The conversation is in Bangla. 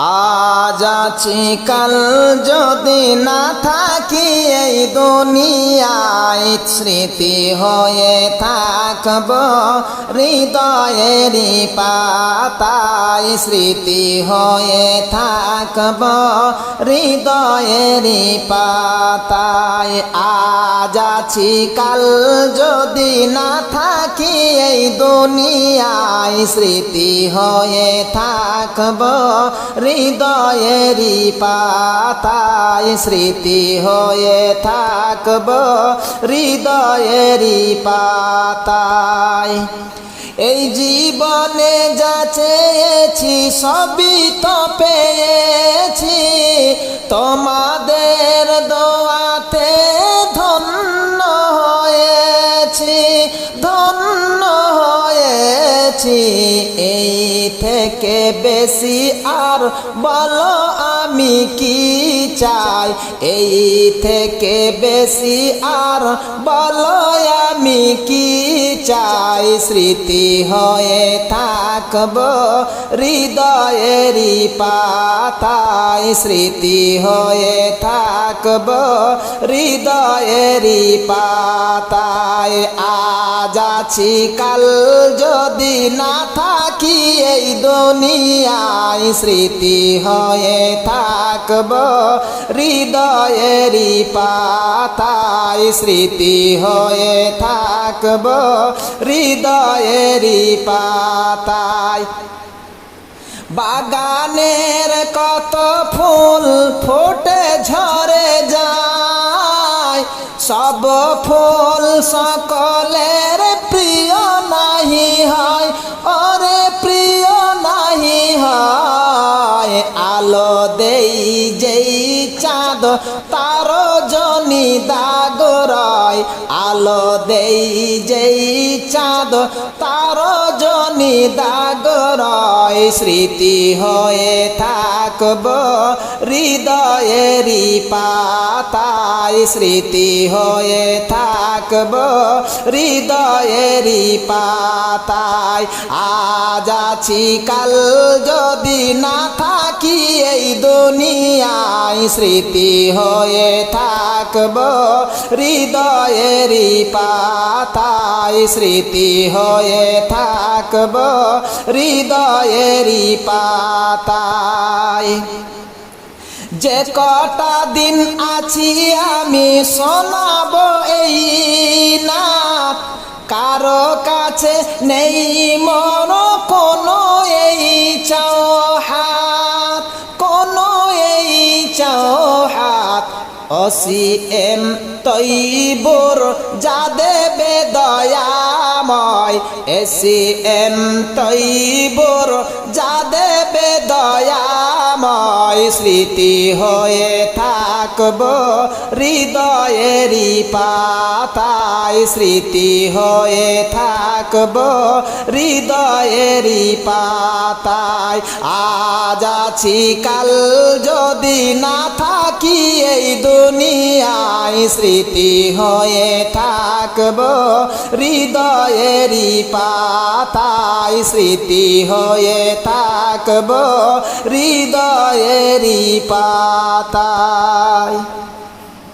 আজ আছি কাল যদি না থাকি এই দুনিয়ায়, স্মৃতি হয়ে থাকব হৃদয়েরই পাতায়, স্মৃতি হয়ে থাকব হৃদয়েরই পাতায়। আজ আছি কাল যদি না থাকি এই দুনিয়ায়, স্মৃতি হয়ে থাকব হৃদয়েরই পাতায়, স্মৃতি হয়ে থাকব হৃদয়েরই পাতায়। এই জীবনে যা চেয়েছি সবই তো পেয়েছি, তোমাদের হয়েছি এই থেকে বেশি আর বলো আমি কি চাই? এই থেকে বেশি আর বলো আমি কি চাই? স্মৃতি হয়ে থাকব হৃদয়েরই পাতায় স্মৃতি হয়ে থাকব। হৃদয়েরই পাতায় আজ আছি, কাল যদি না থাকি এই দুনিয়ায় স্মৃতি হয়ে থাকব। হৃদয়েরই পাতায় স্মৃতি হয়ে থাকব। হৃদয়েরই পাতায় বাগানের কত ফুল ফোটে ঝরে যায়। সব ফুল সকলের প্রিয় নাহি হয়। ওরে প্রিয় নাহি হয়। আলো দেই যেই চাঁদ তার জনি দাগরয় আলো দেই যেই চাঁদ, তার জনি দাগরয় স্মৃতি হয়ে থাকব, হৃদয়েরই পাতায় স্মৃতি হয়ে থাকব, হৃদয়েরই পাতায়। আজ আছি কাল যদি না থাকি দুনিয়ায় স্মৃতি হয়ে থাকব, হৃদয়েরই পাতায় স্মৃতি হয়ে থাকব, হৃদয়েরই পাতায়। যে কটা দিন আছি আমি শোনাব এই না কারও কাছে নেই মন অসি এম তৈবর যা দেবে দয়াময় এসি এম তৈবর যা দেবে দয়াময় স্মৃতি হয়ে থাকব, হৃদয়েরই পাতায় স্মৃতি হয়ে থাকব, হৃদয়েরই পাতায়। আজ আছি, কাল যদি না থাকি এই দুনিয়ায় স্মৃতি হয়ে থাকব, হৃদয়েরই পাতায় স্মৃতি হয়ে থাকব হৃদয়েরই পাতায়